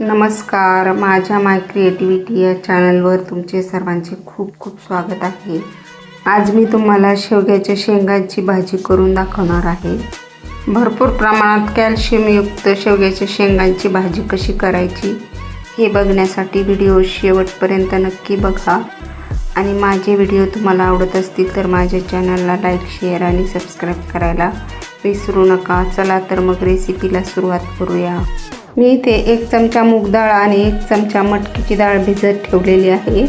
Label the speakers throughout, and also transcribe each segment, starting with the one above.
Speaker 1: नमस्कार. माझ्या माय क्रिएटिव्हिटी या चॅनलवर तुमचे सर्वांचे खूप खूप स्वागत आहे. आज मी तुम्हाला शेवग्याच्या शेंगांची भाजी करून दाखवणार आहे. भरपूर प्रमाणात कॅल्शियमयुक्त शेवग्याच्या शेंगांची भाजी कशी करायची हे बघण्यासाठी व्हिडिओ शेवटपर्यंत नक्की बघा. आणि माझे व्हिडिओ तुम्हाला आवडत असतील तर माझ्या चॅनलला लाईक शेअर आणि सबस्क्राईब करायला विसरू नका. चला तर मग रेसिपीला सुरुवात करूया. मी इथे एक चमचा मूग डाळ आणि एक चमचा मटकीची डाळ भिजत ठेवलेली आहे.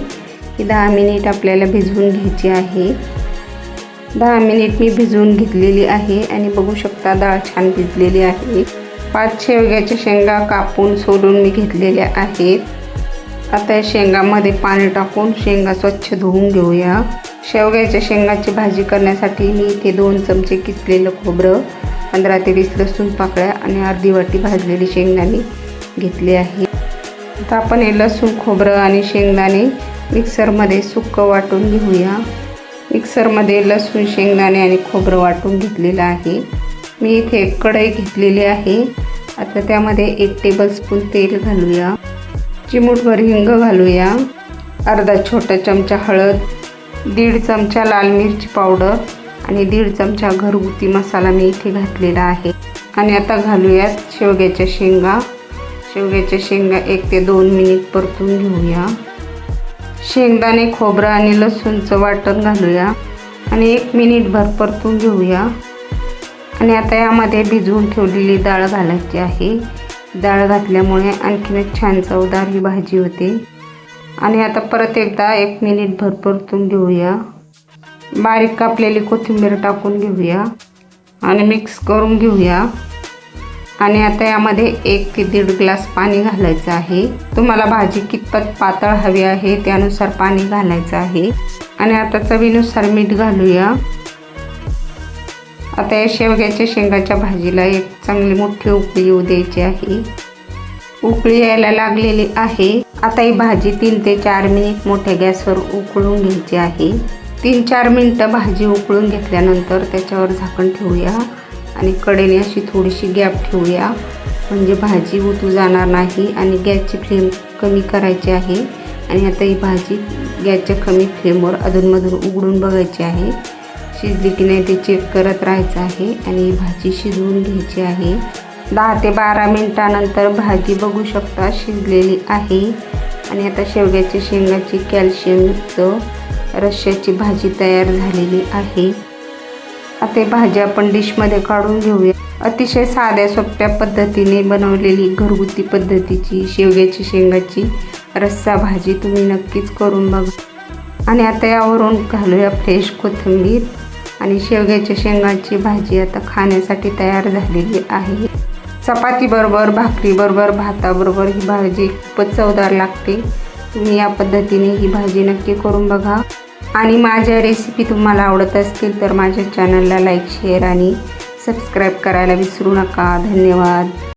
Speaker 1: ही दहा मिनिट आपल्याला भिजवून घ्यायची आहे. दहा मिनिट मी भिजवून घेतलेली आहे आणि बघू शकता डाळ छान भिजलेली आहे. पाच शेवग्याच्या शेंगा कापून सोलून मी घेतलेल्या आहेत. आता या शेंगामध्ये पाणी टाकून शेंगा स्वच्छ धुवून घेऊया. शेवग्याच्या शेंगाची भाजी करण्यासाठी मी इथे दोन चमचे किसलेलं खोबरं पंधरा ते वीस लसूण पाकळ्या आणि अर्धी वाटी भाजलेली शेंगदाणे घेतली आहे. आता आपण हे लसूण खोबरं आणि शेंगदाणे मिक्सरमध्ये सुक्कं वाटून घेऊया. मिक्सरमध्ये लसूण शेंगदाणे आणि खोबरं वाटून घेतलेलं आहे. मी इथे कढई घेतलेली आहे. आता त्यामध्ये एक टेबलस्पून तेल घालूया. चिमूटभर हिंग घालूया. अर्धा छोटा चमचा हळद दीड चमचा लाल मिरची पावडर आणि दीड चमचा घरगुती मसाला मी इथे घातलेला आहे. आणि आता घालूयात शेवग्याच्या शेंगा. शेवग्याच्या शेंगा एक ते दोन मिनिट परतून घेऊया. शेंगदाणे खोबरं आणि लसूणचं वाटण घालूया. आणि एक मिनिटभर परतून घेऊया. आणि आता यामध्ये भिजवून ठेवलेली डाळ घालायची आहे. डाळ घातल्यामुळे आणखीनच छान चवदार ही भाजी होते. आणि आता परत एकदा एक मिनिटभर परतून घेऊया. बारीक कापलेली कोथिंबीर टाकून घेऊया आणि मिक्स करून घेऊया. आणि आता यामध्ये एक ते दीड ग्लास पाणी घालायचं आहे. तुम्हाला भाजी कितपत पातळ हवी आहे त्यानुसार पाणी घालायचं आहे. आणि आता चवीनुसार मीठ घालूया. आता या शेवग्याच्या शेंगाच्या भाजीला एक चांगली मोठी उकळी येऊ द्यायची आहे. उकळी यायला लागलेली आहे. आता ही भाजी तीन ते चार मिनिट मोठ्या गॅसवर उकळून घ्यायची आहे. तीन चार मिनटं भाजी उकळून घेतल्यानंतर त्याच्यावर झाकण ठेवूया. आणि कडेने अशी थोडीशी गॅप ठेवूया. म्हणजे भाजी उतू जाणार नाही आणि गॅसची फ्लेम कमी करायची आहे. आणि आता ही भाजी गॅसच्या कमी फ्लेमवर अधूनमधून उघडून बघायची आहे. शिजली की नाही ते चेक करत राहायचं आहे. आणि ही भाजी शिजवून घ्यायची आहे. दहा ते बारा मिनटानंतर भाजी बघू शकता शिजलेली आहे. आणि आता शेवग्याच्या शेंगाची कॅल्शियमयुक्त रश्श्याची भाजी तयार झालेली आहे. आता भाजी आपण डिशमध्ये काढून घेऊया. अतिशय साध्या सोप्या पद्धतीने बनवलेली घरगुती पद्धतीची शेवग्याची शेंगाची रस्सा भाजी तुम्ही नक्कीच करून बघा. आणि आता यावरून घालूया फ्रेश कोथिंबीर आणि शेवग्याच्या शेंगाची भाजी आता खाण्यासाठी तयार झालेली आहे. चपातीबरोबर भाकरीबरोबर भाताबरोबर ही भाजी खूपच चवदार लागते. तुम्ही या पद्धतीने ही भाजी नक्की करून बघा. आणि माझ्या रेसिपी तुम्हाला आवडत असतील तर माझ्या चॅनलला लाईक शेअर आणि सबस्क्राईब करायला विसरू नका. धन्यवाद.